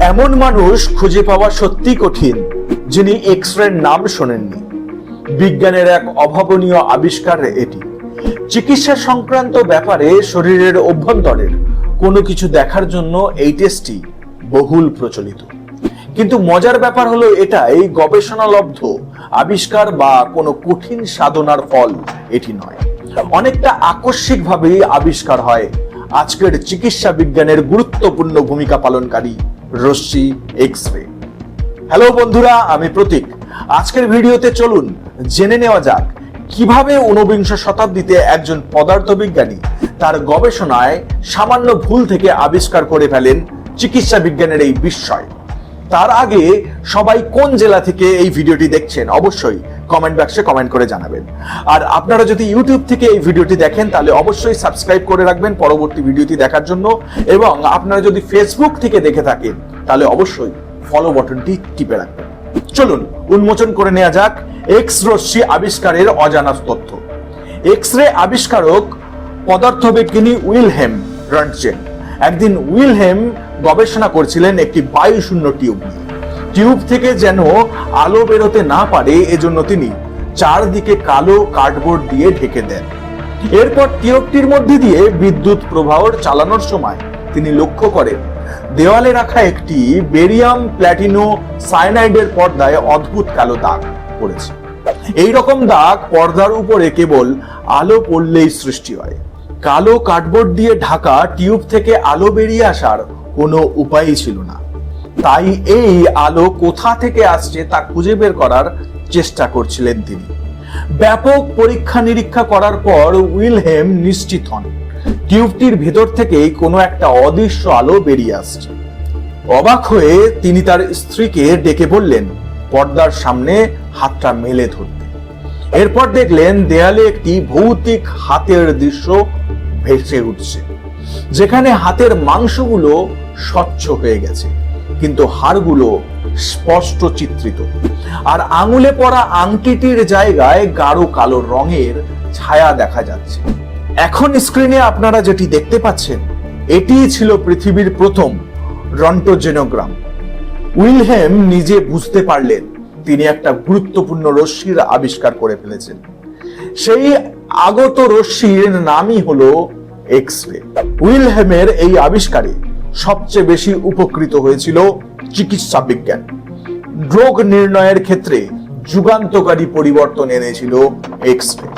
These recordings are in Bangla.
এমন মানুষ খুঁজে পাওয়া সত্যি কঠিন, যিনি এক্স রের নাম শোনেননি। বিজ্ঞানের এক অভাবনীয় আবিষ্কার এটি। চিকিৎসা সংক্রান্ত ব্যাপারে শরীরের অভ্যন্তরের কোনো কিছু দেখার জন্য এই টেস্টটি বহুল প্রচলিত। কিন্তু মজার ব্যাপার হলো এটাই গবেষণালব্ধ আবিষ্কার বা কোনো কঠিন সাধনার ফল এটি নয়। অনেকটা আকস্মিকভাবেই আবিষ্কার হয় আজকের চিকিৎসা বিজ্ঞানের গুরুত্বপূর্ণ ভূমিকা পালনকারী রশ্মি এক্স রে হ্যালো বন্ধুরা, আমি প্রতীক। আজকের ভিডিওতে চলুন জেনে নেওয়া যাক, কীভাবে ঊনবিংশ শতাব্দীতে একজন পদার্থবিজ্ঞানী তার গবেষণায় সামান্য ভুল থেকে আবিষ্কার করে ফেলেন চিকিৎসা বিজ্ঞানের এই বিস্ময়। তার আগে সবাই কোন জেলা থেকে এই ভিডিওটি দেখছেন? অবশ্যই কমেন্ট বক্সে কমেন্ট করে জানাবেন। আর আপনারা যদি ইউটিউব থেকে এই ভিডিওটি দেখেন, তাহলে অবশ্যই সাবস্ক্রাইব করে রাখবেন পরবর্তী ভিডিওটি দেখার জন্য। এবং আপনারা যদি ফেসবুক থেকে দেখে থাকেন, তাহলে অবশ্যই ফলো বাটনটি টিপে রাখবেন। চলুন, উন্মোচন করে নেওয়া যাক এক্স রশ্মি আবিষ্কারের অজানা তথ্য। এক্স রে আবিষ্কারক পদার্থবিজ্ঞানী উইলহেম রন্টজেন। একদিন উইলহেম গবেষণা করছিলেন একটি বায়ুশূন্য টিউব নিয়ে। টিউব থেকে যেন আলো বেরোতে না পারে, এজন্য তিনি চারদিকে কালো কার্ডবোর্ড দিয়ে ঢেকে দেন। এরপর টিউবটির মধ্যে দিয়ে বিদ্যুৎ প্রবাহ চালানোর সময় তিনি লক্ষ্য করেন, দেওয়ালে রাখা একটি বেরিয়াম প্ল্যাটিনো সাইনাইডের পর্দায় অদ্ভুত কালো দাগ পড়েছে। এই রকম দাগ পর্দার উপরে কেবল আলো পড়লেই সৃষ্টি হয়। কালো কার্ডবোর্ড দিয়ে ঢাকা টিউব থেকে আলো বেরিয়ে আসার কোনো উপায়ই ছিল না। তাই এই আলো কোথা থেকে আসছে তা খুঁজে বের করার চেষ্টা করছিলেন তিনি। ব্যাপক পরীক্ষা নিরীক্ষা করার পর উইলহেম নিশ্চিত হন। টিউবটির ভেতর থেকেই কোনো একটা অদৃশ্য আলো বেরিয়ে আসছে। অবাক হয়ে তিনি তার স্ত্রীকে ডেকে বললেন, পর্দার সামনে হাতটা মেলে ধরতে। এরপর দেখলেন দেয়ালে একটি ভৌতিক হাতের দৃশ্য ভেসে উঠছে, যেখানে হাতের মাংসগুলো স্বচ্ছ হয়ে গেছে। কিন্তু হাড়গুলো স্পষ্ট চিত্রিত। আর আঙুলে পড়া আংটিটির জায়গায় গাঢ় কালো রঙের ছায়া দেখা যাচ্ছে। এখন স্ক্রিনে আপনারা যেটি দেখতে পাচ্ছেন, এটিই ছিল পৃথিবীর প্রথম রন্টোজেনোগ্রাম। উইলহেম নিজে বুঝতে পারলেন, তিনি একটা গুরুত্বপূর্ণ রশ্মির আবিষ্কার করে ফেলেছেন। সেই আগত রশ্মির নামই হলো এক্স রে উইলহেমের এই আবিষ্কারে সবচেয়ে বেশি উপকৃত হয়েছিল চিকিৎসা বিজ্ঞান। রোগ নির্ণয়ের ক্ষেত্রে যুগান্তকারী পরিবর্তন এনেছিল এক্স রে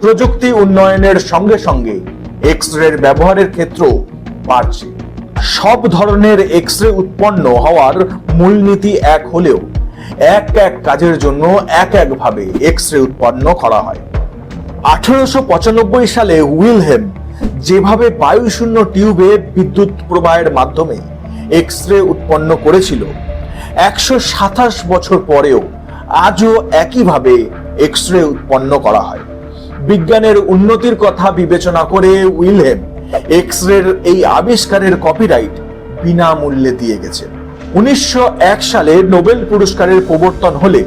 প্রযুক্তি উন্নয়নের সঙ্গে সঙ্গে এক্স রের ব্যবহারের ক্ষেত্র বাড়ছে। সব ধরনের এক্স রে উৎপন্ন হওয়ার মূলনীতি এক হলেও এক এক কাজের জন্য এক এক ভাবে এক্স রে উৎপন্ন করা হয়। আঠারোশো সালে উইলহেম যেভাবে বায়ুশূন্য টিউবে বিদ্যুৎ প্রবাহের মাধ্যমে এক্স রে উৎপন্ন করেছিল, একশো সাতাশ বছর পরেও আজও একইভাবে এক্স রে উৎপন্ন করা হয়। বিজ্ঞানের উন্নতির কথা বিবেচনা করে উইলহেম এক্স রের এই আবিষ্কারের কপিরাইট বিনামূল্যে দিয়ে গেছে উনিশশো এক সালে নোবেল পুরস্কারের প্রবর্তন হলে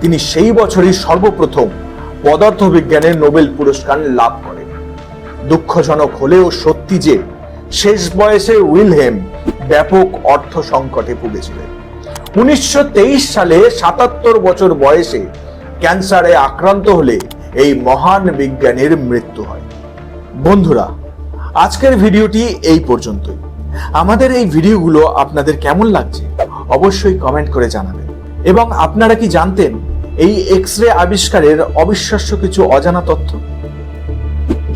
তিনি সেই বছরই সর্বপ্রথম পদার্থবিজ্ঞানের নোবেল পুরস্কার লাভ করেন। দুঃখজনক হলেও সত্যি যে শেষ বয়সে উইলহেম ব্যাপক অর্থ সংকটে ভুগেছিলেন উনিশশো সালে সাতাত্তর বছর বয়সে ক্যান্সারে আক্রান্ত হলে এই মহান বিজ্ঞানীর মৃত্যু হয়। বন্ধুরা, আজকের ভিডিওটি এই পর্যন্তই। আমাদের এই ভিডিওগুলো আপনাদের কেমন লাগছে অবশ্যই কমেন্ট করে জানাবেন। এবং আপনারা কি জানতেন এই এক্স রে আবিষ্কারের অবিশ্বাস্য কিছু অজানা তথ্য?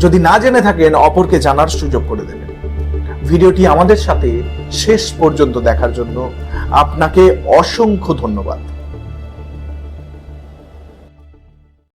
যদি না জেনে থাকেন, অপরকে জানার সুযোগ করে দেবেন। ভিডিওটি আমাদের সাথে শেষ পর্যন্ত দেখার জন্য আপনাকে অসংখ্য ধন্যবাদ।